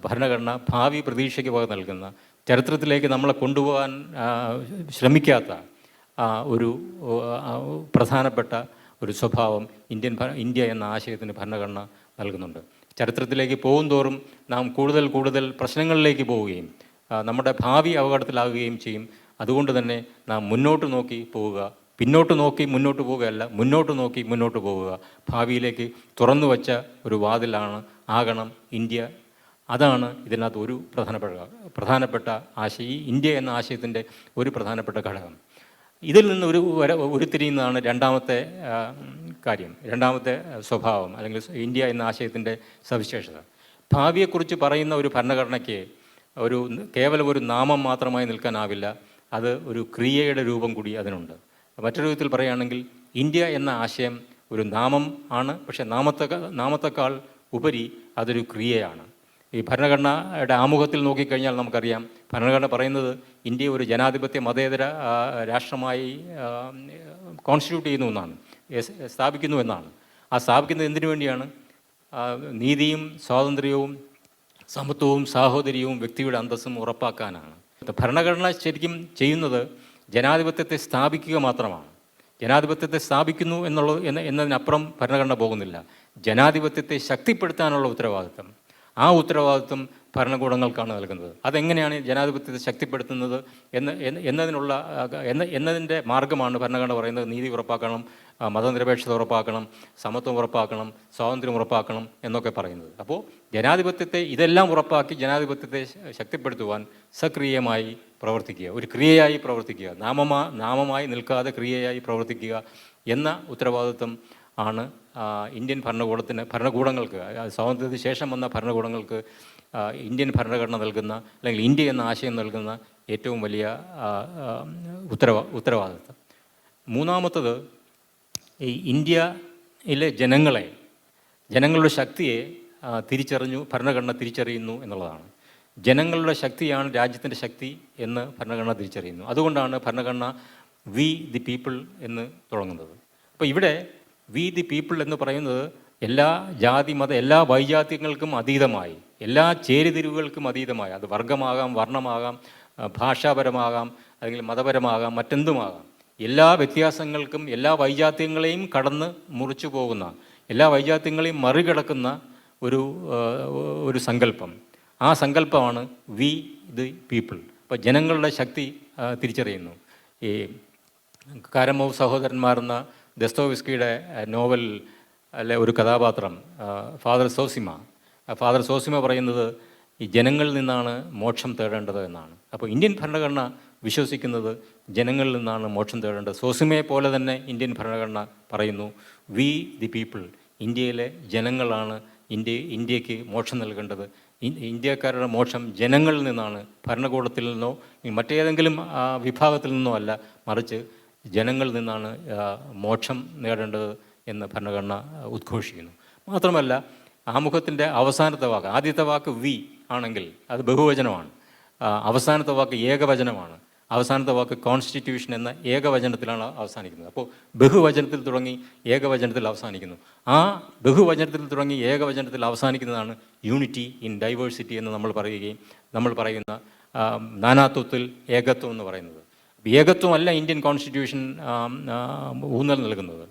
ഭരണഘടന ഭാവി പ്രതീക്ഷയ്ക്ക് വക നൽകുന്ന ചരിത്രത്തിലേക്ക് നമ്മളെ കൊണ്ടുപോകാൻ ശ്രമിക്കാത്ത ഒരു പ്രധാനപ്പെട്ട ഒരു സ്വഭാവം ഇന്ത്യൻ ഇന്ത്യ എന്ന ആശയത്തിന് ഭരണഘടന നൽകുന്നുണ്ട്. ചരിത്രത്തിലേക്ക് പോകും തോറും നാം കൂടുതൽ കൂടുതൽ പ്രശ്നങ്ങളിലേക്ക് പോവുകയും നമ്മുടെ ഭാവി അപകടത്തിലാകുകയും ചെയ്യും. അതുകൊണ്ട് തന്നെ നാം മുന്നോട്ട് നോക്കി പോവുക. പിന്നോട്ട് നോക്കി മുന്നോട്ട് പോവുകയല്ല മുന്നോട്ട് നോക്കി മുന്നോട്ട് പോവുക. ഭാവിയിലേക്ക് തുറന്നു വച്ച ഒരു വാതിലാണ് ആകണം ഇന്ത്യ. അതാണ് ഇതിനകത്ത് ഒരു പ്രധാനപ്പെട്ട പ്രധാനപ്പെട്ട ആശയം ഈ ഇന്ത്യ എന്ന ആശയത്തിന്റെ ഒരു പ്രധാനപ്പെട്ട ഘടകം. ഇതിൽ നിന്ന് ഒരു ഉരുത്തിരിയുന്നതാണ് രണ്ടാമത്തെ കാര്യം. രണ്ടാമത്തെ സ്വഭാവം അല്ലെങ്കിൽ ഇന്ത്യ എന്ന ആശയത്തിന്റെ സവിശേഷത. ഭാവിയെക്കുറിച്ച് പറയുന്ന ഒരു ഭരണഘടനയ്ക്ക് ഒരു കേവലം ഒരു നാമം മാത്രമായി നിൽക്കാനാവില്ല. അത് ഒരു ക്രിയയുടെ രൂപം കൂടി അതിനുണ്ട്. മറ്റൊരു വിധത്തിൽ പറയുകയാണെങ്കിൽ ഇന്ത്യ എന്ന ആശയം ഒരു നാമം ആണ്. പക്ഷേ നാമത്തെ നാമത്തെക്കാൾ ഉപരി അതൊരു ക്രിയയാണ്. ഈ ഭരണഘടനയുടെ ആമുഖത്തിൽ നോക്കിക്കഴിഞ്ഞാൽ നമുക്കറിയാം. ഭരണഘടന പറയുന്നത് ഇന്ത്യ ഒരു ജനാധിപത്യ മതേതര രാഷ്ട്രമായി കോൺസ്റ്റിറ്റ്യൂട്ട് ചെയ്യുന്നു എന്നാണ്. സ്ഥാപിക്കുന്നു എന്നാണ്. ആ സ്ഥാപിക്കുന്നത് എന്തിനു വേണ്ടിയാണ്? നീതിയും സ്വാതന്ത്ര്യവും സമത്വവും സാഹോദര്യവും വ്യക്തിയുടെ അന്തസ്സും ഉറപ്പാക്കാനാണ്. ഭരണഘടന ശരിക്കും ചെയ്യുന്നത് ജനാധിപത്യത്തെ സ്ഥാപിക്കുക മാത്രമാണ്. ജനാധിപത്യത്തെ സ്ഥാപിക്കുന്നു എന്നുള്ളത് എന്ന എന്നതിനപ്പുറം ഭരണഘടന പോകുന്നില്ല. ജനാധിപത്യത്തെ ശക്തിപ്പെടുത്താനുള്ള ഉത്തരവാദിത്തം ആ ഉത്തരവാദിത്വം ഭരണകൂടങ്ങൾക്കാണ് നൽകുന്നത്. അതെങ്ങനെയാണ് ജനാധിപത്യത്തെ ശക്തിപ്പെടുത്തുന്നത് എന്ന് എന്ന് എന്നതിനുള്ള എന്ന എന്നതിന്റെ മാർഗമാണ് ഭരണഘടന പറയുന്നത്. നീതി ഉറപ്പാക്കണം മതനിരപേക്ഷത ഉറപ്പാക്കണം സമത്വം ഉറപ്പാക്കണം സ്വാതന്ത്ര്യം ഉറപ്പാക്കണം എന്നൊക്കെ പറയുന്നത്. അപ്പോൾ ജനാധിപത്യത്തെ ഇതെല്ലാം ഉറപ്പാക്കി ജനാധിപത്യത്തെ ശക്തിപ്പെടുത്തുവാൻ സക്രിയമായി പ്രവർത്തിക്കുക ഒരു ക്രിയയായി പ്രവർത്തിക്കുക നാമമാ നാമമായി നിൽക്കാതെ ക്രിയയായി പ്രവർത്തിക്കുക എന്ന ഉത്തരവാദിത്വം ആണ് ഇന്ത്യൻ ഭരണകൂടത്തിന് ഭരണകൂടങ്ങൾക്ക് സ്വാതന്ത്ര്യത്തിന് ശേഷം വന്ന ഭരണകൂടങ്ങൾക്ക് ഇന്ത്യൻ ഭരണഘടന നൽകുന്ന അല്ലെങ്കിൽ ഇന്ത്യ എന്ന ആശയം നൽകുന്ന ഏറ്റവും വലിയ ഉത്തരവ ഉത്തരവാദിത്വം. മൂന്നാമത്തത് ഈ ഇന്ത്യയിലെ ജനങ്ങളെ ജനങ്ങളുടെ ശക്തിയെ തിരിച്ചറിഞ്ഞു ഭരണഘടന തിരിച്ചറിയുന്നു എന്നുള്ളതാണ്. ജനങ്ങളുടെ ശക്തിയാണ് രാജ്യത്തിന്റെ ശക്തി എന്ന് ഭരണഘടന തിരിച്ചറിയുന്നു. അതുകൊണ്ടാണ് ഭരണഘടന വി ദി പീപ്പിൾ എന്ന് തുടങ്ങുന്നത്. അപ്പോൾ ഇവിടെ വി ദി പീപ്പിൾ എന്ന് പറയുന്നത് എല്ലാ ജാതി മത എല്ലാ വൈജാത്യങ്ങൾക്കും അതീതമായി. എല്ലാ ചേരിതിരിവുകൾക്കും അതീതമായി. അത് വർഗമാകാം വർണമാകാം ഭാഷാപരമാകാം അല്ലെങ്കിൽ മതപരമാകാം മറ്റെന്തുമാകാം. എല്ലാ വ്യത്യാസങ്ങൾക്കും എല്ലാ വൈജാത്യങ്ങളെയും കടന്ന് മുറിച്ചു പോകുന്ന എല്ലാ വൈജാത്യങ്ങളെയും മറികടക്കുന്ന ഒരു ഒരു സങ്കല്പം. ആ സങ്കല്പമാണ് വി ദി പീപ്പിൾ അപ്പോൾ ജനങ്ങളുടെ ശക്തി തിരിച്ചറിയുന്നു. ഈ കാരമോ സഹോദരന്മാർ എന്ന ദസ്തോവിസ്കിയുടെ നോവൽ അല്ലെ ഒരു കഥാപാത്രം ഫാദർ സോസിമ. ഫാദർ സോസിമ പറയുന്നത് ഈ ജനങ്ങളിൽ നിന്നാണ് മോക്ഷം തേടേണ്ടത് എന്നാണ്. അപ്പോൾ ഇന്ത്യൻ ഭരണഘടന വിശ്വസിക്കുന്നത് ജനങ്ങളിൽ നിന്നാണ് മോക്ഷം തേടേണ്ടത്. സോസിമയെ പോലെ തന്നെ ഇന്ത്യൻ ഭരണഘടന പറയുന്നു വി ദി പീപ്പിൾ ഇന്ത്യയിലെ ജനങ്ങളാണ് ഇന്ത്യ ഇന്ത്യയ്ക്ക് മോക്ഷം നൽകേണ്ടത്. ഇന്ത്യക്കാരുടെ മോക്ഷം ജനങ്ങളിൽ നിന്നാണ്. ഭരണകൂടത്തിൽ നിന്നോ മറ്റേതെങ്കിലും വിഭാഗത്തിൽ നിന്നോ അല്ല മറിച്ച് ജനങ്ങളിൽ നിന്നാണ് മോക്ഷം നേടേണ്ടത് എന്ന് ഭരണഘടന ഉദ്ഘോഷിക്കുന്നു. മാത്രമല്ല ആമുഖത്തിന്റെ അവസാനത്തെ വാക്ക് ആദ്യത്തെ വാക്ക് വി ആണെങ്കിൽ അത് ബഹുവചനമാണ്. അവസാനത്തെ വാക്ക് ഏകവചനമാണ്. അവസാനത്തെ വാക്ക് കോൺസ്റ്റിറ്റ്യൂഷൻ എന്ന ഏകവചനത്തിലാണ് അവസാനിക്കുന്നത്. അപ്പോൾ ബഹുവചനത്തിൽ തുടങ്ങി ഏകവചനത്തിൽ അവസാനിക്കുന്നു. ആ ബഹുവചനത്തിൽ തുടങ്ങി ഏകവചനത്തിൽ അവസാനിക്കുന്നതാണ് യൂണിറ്റി ഇൻ ഡൈവേഴ്സിറ്റി എന്ന് നമ്മൾ പറയുകയും നമ്മൾ പറയുന്ന നാനാത്വത്തിൽ ഏകത്വം എന്ന് പറയുന്നത്. ഏകത്വമല്ല ഇന്ത്യൻ കോൺസ്റ്റിറ്റ്യൂഷൻ ഊന്നൽ നൽകുന്നത്.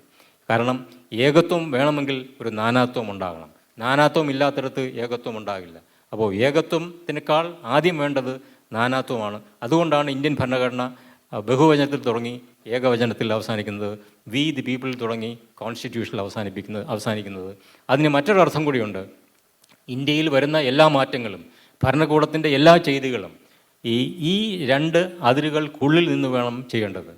കാരണം ഏകത്വം വേണമെങ്കിൽ ഒരു നാനാത്വം ഉണ്ടാകണം നാനാത്വം ഇല്ലാത്തടത്ത് ഏകത്വം ഉണ്ടാകില്ല. അപ്പോൾ ഏകത്വത്തിനേക്കാൾ ആദ്യം വേണ്ടത് നാനാത്വമാണ്. അതുകൊണ്ടാണ് ഇന്ത്യൻ ഭരണഘടന ബഹുവചനത്തിൽ തുടങ്ങി ഏകവചനത്തിൽ അവസാനിക്കുന്നത് വി ദി പീപ്പിൾ തുടങ്ങി കോൺസ്റ്റിറ്റ്യൂഷനിൽ അവസാനിപ്പിക്കുന്നത് അവസാനിക്കുന്നത്. അതിന് മറ്റൊരർത്ഥം കൂടിയുണ്ട്. ഇന്ത്യയിൽ വരുന്ന എല്ലാ മാറ്റങ്ങളും ഭരണകൂടത്തിന്റെ എല്ലാ ചെയ്തികളും ഈ ഈ രണ്ട് അതിരുകൾക്കുള്ളിൽ നിന്ന് വേണം ചെയ്യേണ്ടത്.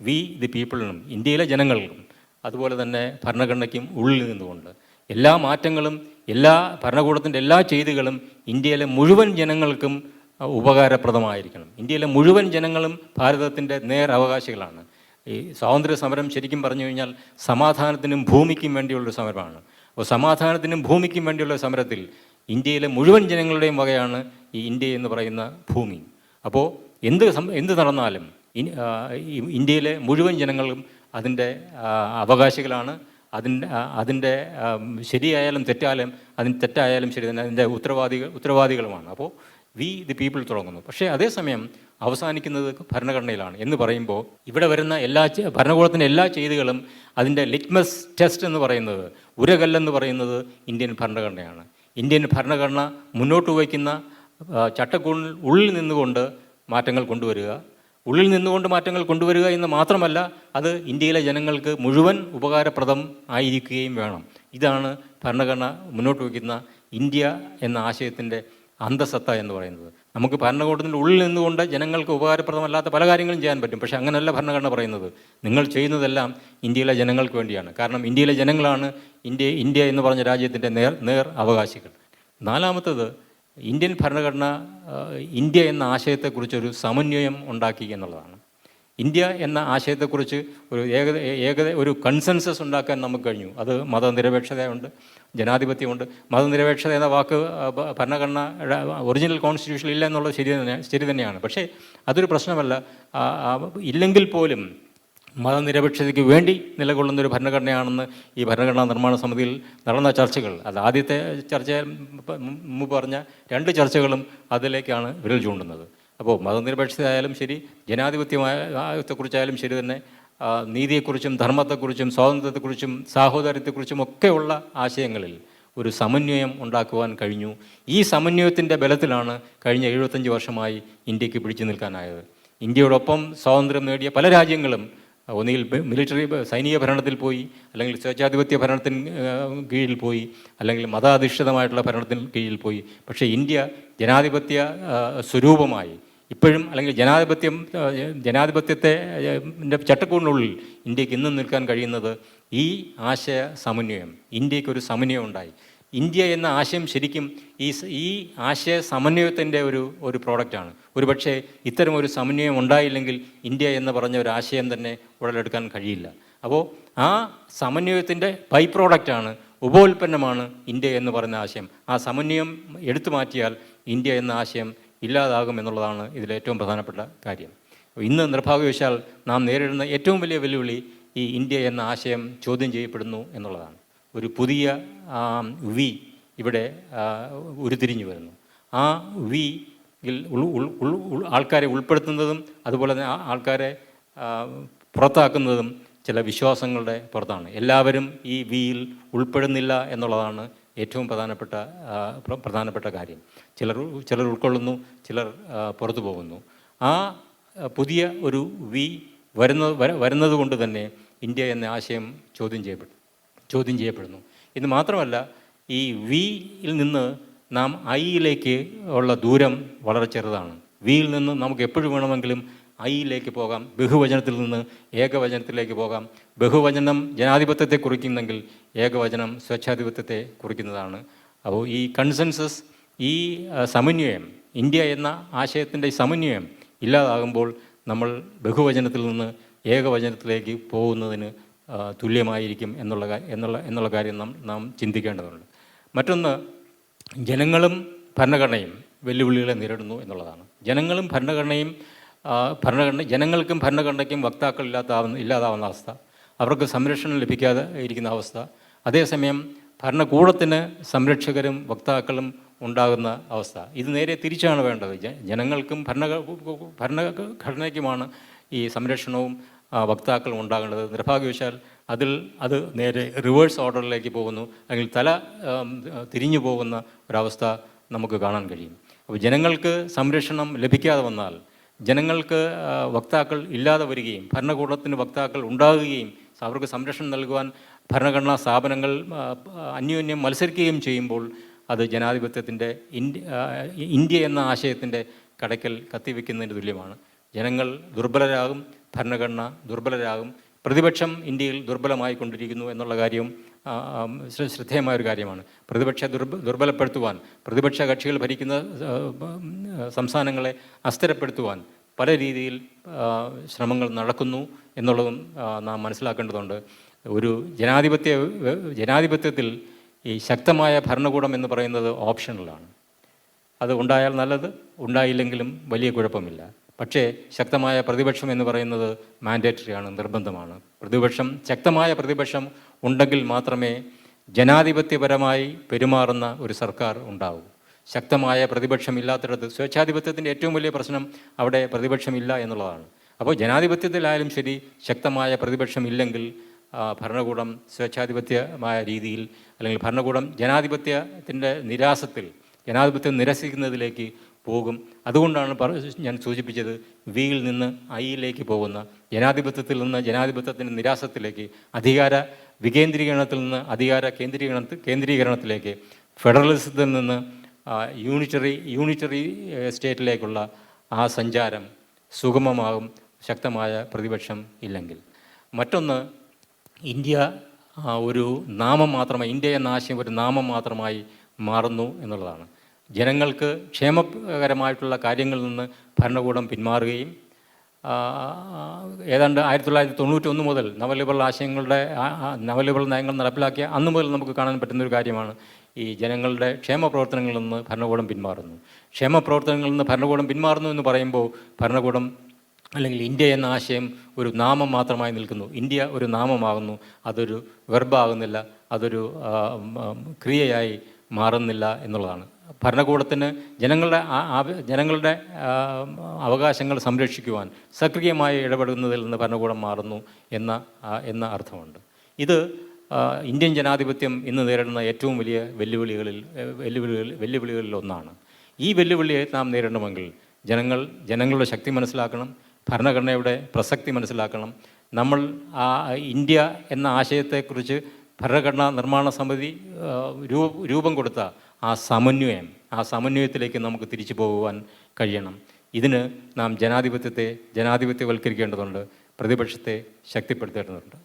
വി ദി പീപ്പിളിനും ഇന്ത്യയിലെ ജനങ്ങൾക്കും അതുപോലെ തന്നെ ഭരണഘടനയ്ക്കും ഉള്ളിൽ നിന്നുകൊണ്ട്. എല്ലാ മാറ്റങ്ങളും എല്ലാ ഭരണകൂടത്തിന്റെ എല്ലാ ചെയ്തികളും ഇന്ത്യയിലെ മുഴുവൻ ജനങ്ങൾക്കും ഉപകാരപ്രദമായിരിക്കണം. ഇന്ത്യയിലെ മുഴുവൻ ജനങ്ങളും ഭാരതത്തിന്റെ നേർ അവകാശികളാണ് ഈ സ്വാതന്ത്ര്യ സമരം ശരിക്കും പറഞ്ഞു കഴിഞ്ഞാൽ സമാധാനത്തിനും ഭൂമിക്കും വേണ്ടിയുള്ളൊരു സമരമാണ്. അപ്പോൾ സമാധാനത്തിനും ഭൂമിക്കും വേണ്ടിയുള്ള സമരത്തിൽ ഇന്ത്യയിലെ മുഴുവൻ ജനങ്ങളുടെയും വകയാണ് ഈ ഇന്ത്യ എന്ന് പറയുന്ന ഭൂമി. അപ്പോൾ എന്ത് എന്ത് നടന്നാലും ഇന്ത്യയിലെ മുഴുവൻ ജനങ്ങളും അതിന്റെ അവകാശികളാണ്. അതിന്റെ അതിന്റെ ശരിയായാലും തെറ്റായാലും അതിന് തെറ്റായാലും ശരി തന്നെ അതിന്റെ ഉത്തരവാദികൾ ഉത്തരവാദികളുമാണ്. അപ്പോൾ വി ദി പീപ്പിൾ തുടങ്ങുന്നു. പക്ഷേ അതേസമയം അവസാനിക്കുന്നത് ഭരണഘടനയിലാണ്. എന്ന് പറയുമ്പോൾ ഇവിടെ വരുന്ന എല്ലാ ഭരണകൂടത്തിന്റെ എല്ലാ ചെയ്തികളും അതിന്റെ ലിറ്റ്മസ് ടെസ്റ്റ് എന്ന് പറയുന്നത് ഉരകല്ലെന്ന് പറയുന്നത് ഇന്ത്യൻ ഭരണഘടനയാണ്. ഇന്ത്യൻ ഭരണഘടന മുന്നോട്ട് വയ്ക്കുന്ന ചട്ടക്കൂടിൽ ഉള്ളിൽ നിന്നുകൊണ്ട് മാറ്റങ്ങൾ കൊണ്ടുവരിക. ഉള്ളിൽ നിന്നുകൊണ്ട് മാറ്റങ്ങൾ കൊണ്ടുവരിക എന്ന് മാത്രമല്ല അത് ഇന്ത്യയിലെ ജനങ്ങൾക്ക് മുഴുവൻ ഉപകാരപ്രദം ആയിരിക്കുകയും വേണം. ഇതാണ് ഭരണഘടന മുന്നോട്ട് വയ്ക്കുന്ന ഇന്ത്യ എന്ന ആശയത്തിന്റെ അന്തസത്ത എന്ന് പറയുന്നത്. നമുക്ക് ഭരണകൂടത്തിന്റെ ഉള്ളിൽ നിന്നുകൊണ്ട് ജനങ്ങൾക്ക് ഉപകാരപ്രദമല്ലാത്ത പല കാര്യങ്ങളും ചെയ്യാൻ പറ്റും. പക്ഷേ അങ്ങനെയല്ല ഭരണഘടന പറയുന്നത്. നിങ്ങൾ ചെയ്യുന്നതെല്ലാം ഇന്ത്യയിലെ ജനങ്ങൾക്ക് വേണ്ടിയാണ്. കാരണം ഇന്ത്യയിലെ ജനങ്ങളാണ് ഇന്ത്യ ഇന്ത്യ എന്ന് പറഞ്ഞ രാജ്യത്തിന്റെ നേർ നേർ അവകാശികൾ. നാലാമത്തത് ഇന്ത്യൻ ഭരണഘടന ഇന്ത്യ എന്ന ആശയത്തെക്കുറിച്ചൊരു സമന്വയം ഉണ്ടാക്കി എന്നുള്ളതാണ്. ഇന്ത്യ എന്ന ആശയത്തെക്കുറിച്ച് ഒരു ഏക ഏകത ഒരു കൺസെൻസസ് ഉണ്ടാക്കാൻ നമുക്ക് കഴിഞ്ഞു. അത് മതനിരപേക്ഷതയുണ്ട് ജനാധിപത്യമുണ്ട്. മതനിരപേക്ഷത എന്ന വാക്ക് ഭരണഘടന ഒറിജിനൽ കോൺസ്റ്റിറ്റ്യൂഷനിൽ ഇല്ല എന്നുള്ളത് ശരി തന്നെ ശരി തന്നെയാണ്. പക്ഷേ അതൊരു പ്രശ്നമല്ല. ഇല്ലെങ്കിൽ പോലും മതനിരപേക്ഷതയ്ക്ക് വേണ്ടി നിലകൊള്ളുന്ന ഒരു ഭരണഘടനയാണെന്ന് ഈ ഭരണഘടനാ നിർമ്മാണ സമിതിയിൽ നടന്ന ചർച്ചകൾ. അത് ആദ്യത്തെ ചർച്ച മുമ്പ് പറഞ്ഞ രണ്ട് ചർച്ചകളും അതിലേക്കാണ് വിരൽ ചൂണ്ടുന്നത്. അപ്പോൾ മതനിരപേക്ഷതയായാലും ശരി ജനാധിപത്യമായത്തെക്കുറിച്ചായാലും ശരി തന്നെ നീതിയെക്കുറിച്ചും ധർമ്മത്തെക്കുറിച്ചും സ്വാതന്ത്ര്യത്തെക്കുറിച്ചും സാഹോദര്യത്തെക്കുറിച്ചും ഒക്കെയുള്ള ആശയങ്ങളിൽ ഒരു സമന്വയം ഉണ്ടാക്കുവാൻ കഴിഞ്ഞു. ഈ സമന്വയത്തിന്റെ ബലത്തിലാണ് കഴിഞ്ഞ എഴുപത്തഞ്ച് വർഷമായി ഇന്ത്യയ്ക്ക് പിടിച്ചു നിൽക്കാനായത്. ഇന്ത്യയോടൊപ്പം സ്വാതന്ത്ര്യം നേടിയ പല രാജ്യങ്ങളും ഒന്നുകിൽ മിലിറ്ററി സൈനിക ഭരണത്തിൽ പോയി അല്ലെങ്കിൽ സ്വേച്ഛാധിപത്യ ഭരണത്തിന് കീഴിൽ പോയി അല്ലെങ്കിൽ മതാധിഷ്ഠിതമായിട്ടുള്ള ഭരണത്തിന് കീഴിൽ പോയി. പക്ഷേ ഇന്ത്യ ജനാധിപത്യ സ്വരൂപമായി ഇപ്പോഴും അല്ലെങ്കിൽ ജനാധിപത്യം ജനാധിപത്യത്തെ ചട്ടക്കൂടിനുള്ളിൽ ഇന്ത്യയ്ക്ക് ഇന്നും നിൽക്കാൻ കഴിയുന്നത് ഈ ആശയ സമന്വയം ഇന്ത്യക്കൊരു സമന്വയം ഉണ്ടായി. ഇന്ത്യ എന്ന ആശയം ശരിക്കും ഈ ഈ ആശയ സമന്വയത്തിന്റെ ഒരു ഒരു പ്രോഡക്റ്റാണ്. ഒരു പക്ഷേ ഇത്തരം ഒരു സമന്വയം ഉണ്ടായില്ലെങ്കിൽ ഇന്ത്യ എന്ന് പറഞ്ഞ ഒരു ആശയം തന്നെ ഉടലെടുക്കാൻ കഴിയില്ല. അപ്പോൾ ആ സമന്വയത്തിന്റെ ബൈ പ്രോഡക്റ്റാണ് ഉപോൽപ്പന്നമാണ് ഇന്ത്യ എന്ന് പറയുന്ന ആശയം. ആ സമന്വയം എടുത്തു മാറ്റിയാൽ ഇന്ത്യ എന്ന ആശയം ഇല്ലാതാകും എന്നുള്ളതാണ് ഇതിൽ ഏറ്റവും പ്രധാനപ്പെട്ട കാര്യം. ഇന്ന് നിർഭാഗ്യവശാൽ നാം നേരിടുന്ന ഏറ്റവും വലിയ വെല്ലുവിളി ഈ ഇന്ത്യ എന്ന ആശയം ചോദ്യം ചെയ്യപ്പെടുന്നു എന്നുള്ളതാണ്. ഒരു പുതിയ വി ഇവിടെ ഉരുതിരിഞ്ഞു വരുന്നു. ആ വി ആൾക്കാരെ ഉൾപ്പെടുത്തുന്നതും അതുപോലെ തന്നെ ആൾക്കാരെ പുറത്താക്കുന്നതും ചില വിശ്വാസങ്ങളുടെ പുറത്താണ്. എല്ലാവരും ഈ വിയിൽ ഉൾപ്പെടുന്നില്ല എന്നുള്ളതാണ് ഏറ്റവും പ്രധാനപ്പെട്ട പ്രധാനപ്പെട്ട കാര്യം. ചിലർ ചിലർ ഉൾക്കൊള്ളുന്നു ചിലർ പുറത്തു പോകുന്നു. ആ പുതിയ ഒരു വി വരുന്ന വര- വരുന്നത് കൊണ്ട് തന്നെ ഇന്ത്യ എന്ന ആശയം ചോദ്യം ചെയ്യപ്പെടും ചോദ്യം ചെയ്യപ്പെടുന്നു. ഇത് മാത്രമല്ല ഈ വിയിൽ നിന്ന് നാം ഐയിലേക്ക് ഉള്ള ദൂരം വളരെ ചെറുതാണ്. വിയിൽ നിന്ന് നമുക്ക് എപ്പോഴും വേണമെങ്കിലും ഐയിലേക്ക് പോകാം. ബഹുവചനത്തിൽ നിന്ന് ഏകവചനത്തിലേക്ക് പോകാം. ബഹുവചനം ജനാധിപത്യത്തെ കുറിക്കുന്നെങ്കിൽ ഏകവചനം സ്വച്ഛാധിപത്യത്തെ കുറിക്കുന്നതാണ്. അപ്പോൾ ഈ കൺസെൻസസ് ഈ സമന്വയം ഇന്ത്യ എന്ന ആശയത്തിന്റെ സമന്വയം ഇല്ലാതാകുമ്പോൾ നമ്മൾ ബഹുവചനത്തിൽ നിന്ന് ഏകവചനത്തിലേക്ക് പോകുന്നതിന് തുല്യമായിരിക്കും എന്നുള്ള എന്നുള്ള എന്നുള്ള കാര്യം നാം നാം ചിന്തിക്കേണ്ടതുണ്ട്. മറ്റൊന്ന് ജനങ്ങളും ഭരണഘടനയും വെല്ലുവിളികളെ നേരിടുന്നു എന്നുള്ളതാണ്. ജനങ്ങളും ഭരണഘടനയും ഭരണഘടന ജനങ്ങൾക്കും ഭരണഘടനയ്ക്കും വക്താക്കൾ ഇല്ലാത്താവുന്ന ഇല്ലാതാവുന്ന അവസ്ഥ. അവർക്ക് സംരക്ഷണം ലഭിക്കാതെ ഇരിക്കുന്ന അവസ്ഥ. അതേസമയം ഭരണകൂടത്തിന് സംരക്ഷകരും വക്താക്കളും ഉണ്ടാകുന്ന അവസ്ഥ. ഇത് നേരെ തിരിച്ചാണ് വേണ്ടത്. ജനങ്ങൾക്കും ഭരണ ഭരണഘടനയ്ക്കുമാണ് ഈ സംരക്ഷണവും ആ, വക്താക്കളും ഉണ്ടാകേണ്ടത്. നിർഭാഗ്യവശാൽ അതിൽ അത് നേരെ റിവേഴ്സ് ഓർഡറിലേക്ക് പോകുന്നു. അല്ലെങ്കിൽ തല തിരിഞ്ഞു പോകുന്ന ഒരവസ്ഥ നമുക്ക് കാണാൻ കഴിയും. അപ്പോൾ ജനങ്ങൾക്ക് സംരക്ഷണം ലഭിക്കാതെ വന്നാൽ ജനങ്ങൾക്ക് വക്താക്കൾ ഇല്ലാതെ വരികയും ഭരണകൂടത്തിന് വക്താക്കൾ ഉണ്ടാകുകയും അവർക്ക് സംരക്ഷണം നൽകുവാൻ ഭരണഘടനാ സ്ഥാപനങ്ങൾ അന്യോന്യം മത്സരിക്കുകയും ചെയ്യുമ്പോൾ അത് ജനാധിപത്യത്തിന്റെ ഇന്ത്യ എന്ന ആശയത്തിന്റെ കടയ്ക്കൽ കത്തിവെക്കുന്നതിന് തുല്യമാണ്. ജനങ്ങൾ ദുർബലരാകും ഭരണഘടന ദുർബലരാകും. പ്രതിപക്ഷം ഇന്ത്യയിൽ ദുർബലമായി കൊണ്ടിരിക്കുന്നു എന്നുള്ള കാര്യം ശ്രദ്ധേയമായ ഒരു കാര്യമാണ്. പ്രതിപക്ഷ ദുർബ ദുർബലപ്പെടുത്തുവാൻ പ്രതിപക്ഷ കക്ഷികൾ ഭരിക്കുന്ന സംസ്ഥാനങ്ങളെ അസ്ഥിരപ്പെടുത്തുവാൻ പല രീതിയിൽ ശ്രമങ്ങൾ നടക്കുന്നു എന്നുള്ളതും നാം മനസ്സിലാക്കേണ്ടതുണ്ട്. ഒരു ജനാധിപത്യ ജനാധിപത്യത്തിൽ ഈ ശക്തമായ ഭരണകൂടം എന്ന് പറയുന്നത് ഓപ്ഷണലാണ്. അത് ഉണ്ടായാൽ നല്ലത് ഉണ്ടായില്ലെങ്കിലും വലിയ കുഴപ്പമില്ല. പക്ഷേ ശക്തമായ പ്രതിപക്ഷം എന്ന് പറയുന്നത് മാൻഡേറ്ററിയാണ് നിർബന്ധമാണ്. പ്രതിപക്ഷം ശക്തമായ പ്രതിപക്ഷം ഉണ്ടെങ്കിൽ മാത്രമേ ജനാധിപത്യപരമായി പെരുമാറുന്ന ഒരു സർക്കാർ ഉണ്ടാവൂ. ശക്തമായ പ്രതിപക്ഷം ഇല്ലാത്തിടത്ത് സ്വേച്ഛാധിപത്യത്തിന്റെ ഏറ്റവും വലിയ പ്രശ്നം അവിടെ പ്രതിപക്ഷമില്ല എന്നുള്ളതാണ്. അപ്പോൾ ജനാധിപത്യത്തിലായാലും ശരി ശക്തമായ പ്രതിപക്ഷം ഇല്ലെങ്കിൽ ഭരണകൂടം സ്വേച്ഛാധിപത്യമായ രീതിയിൽ അല്ലെങ്കിൽ ഭരണകൂടം ജനാധിപത്യത്തിന്റെ നിരാസത്തിൽ ജനാധിപത്യം നിരസിക്കുന്നതിലേക്ക് പോകും. അതുകൊണ്ടാണ് ഞാൻ സൂചിപ്പിച്ചത് വിയിൽ നിന്ന് ഐയിലേക്ക് പോകുന്ന ജനാധിപത്യത്തിൽ നിന്ന് ജനാധിപത്യത്തിന്റെ നിരാശത്തിലേക്ക് അധികാര വികേന്ദ്രീകരണത്തിൽ നിന്ന് അധികാര കേന്ദ്രീകരണ കേന്ദ്രീകരണത്തിലേക്ക് ഫെഡറലിസത്തിൽ നിന്ന് യൂണിറ്ററി യൂണിറ്ററി സ്റ്റേറ്റിലേക്കുള്ള ആ സഞ്ചാരം സുഗമമാകും ശക്തമായ പ്രതിപക്ഷം ഇല്ലെങ്കിൽ. മറ്റൊന്ന് ഇന്ത്യ ഒരു നാമം മാത്രമായി ഇന്ത്യ എന്ന ആശയം ഒരു നാമം മാത്രമായി മാറുന്നു എന്നുള്ളതാണ്. ജനങ്ങൾക്ക് ക്ഷേമകരമായിട്ടുള്ള കാര്യങ്ങളിൽ നിന്ന് ഭരണകൂടം പിന്മാറുകയും ഏതാണ്ട് ആയിരത്തി തൊള്ളായിരത്തി തൊണ്ണൂറ്റി ഒന്ന് മുതൽ നവലിബറൽ ആശയങ്ങളുടെ നവലിബറൽ നയങ്ങൾ നടപ്പിലാക്കിയ അന്ന് മുതൽ നമുക്ക് കാണാൻ പറ്റുന്നൊരു കാര്യമാണ് ഈ ജനങ്ങളുടെ ക്ഷേമ പ്രവർത്തനങ്ങളിൽ നിന്ന് ഭരണകൂടം പിന്മാറുന്നു. ക്ഷേമ പ്രവർത്തനങ്ങളിൽ നിന്ന് ഭരണകൂടം പിന്മാറുന്നു എന്ന് പറയുമ്പോൾ ഭരണകൂടം അല്ലെങ്കിൽ ഇന്ത്യ എന്ന ആശയം ഒരു നാമം മാത്രമായി നിൽക്കുന്നു. ഇന്ത്യ ഒരു നാമമാകുന്നു. അതൊരു വെർബാകുന്നില്ല. അതൊരു ക്രിയയായി മാറുന്നില്ല എന്നുള്ളതാണ്. ഭരണകൂടത്തിന് ജനങ്ങളുടെ ജനങ്ങളുടെ അവകാശങ്ങൾ സംരക്ഷിക്കുവാൻ സക്രിയമായി ഇടപെടുന്നതിൽ നിന്ന് ഭരണകൂടം മാറുന്നു എന്ന എന്ന അർത്ഥമുണ്ട്. ഇത് ഇന്ത്യൻ ജനാധിപത്യം ഇന്ന് നേരിടുന്ന ഏറ്റവും വലിയ വെല്ലുവിളികളിൽ വെല്ലുവിളികൾ വെല്ലുവിളികളിൽ ഒന്നാണ്. ഈ വെല്ലുവിളിയെ നാം നേരിടണമെങ്കിൽ ജനങ്ങൾ ജനങ്ങളുടെ ശക്തി മനസ്സിലാക്കണം ഭരണഘടനയുടെ പ്രസക്തി മനസ്സിലാക്കണം. നമ്മൾ ആ ഇന്ത്യ എന്ന ആശയത്തെക്കുറിച്ച് ഭരണഘടനാ നിർമ്മാണ സമിതി രൂപം കൊടുത്ത ആ സമന്വയം ആ സമന്വയത്തിലേക്ക് നമുക്ക് തിരിച്ചു പോകുവാൻ കഴിയണം. ഇതിന് നാം ജനാധിപത്യത്തെ ജനാധിപത്യവൽക്കരിക്കേണ്ടതുണ്ട് പ്രതിപക്ഷത്തെ ശക്തിപ്പെടുത്തേണ്ടതുണ്ട്.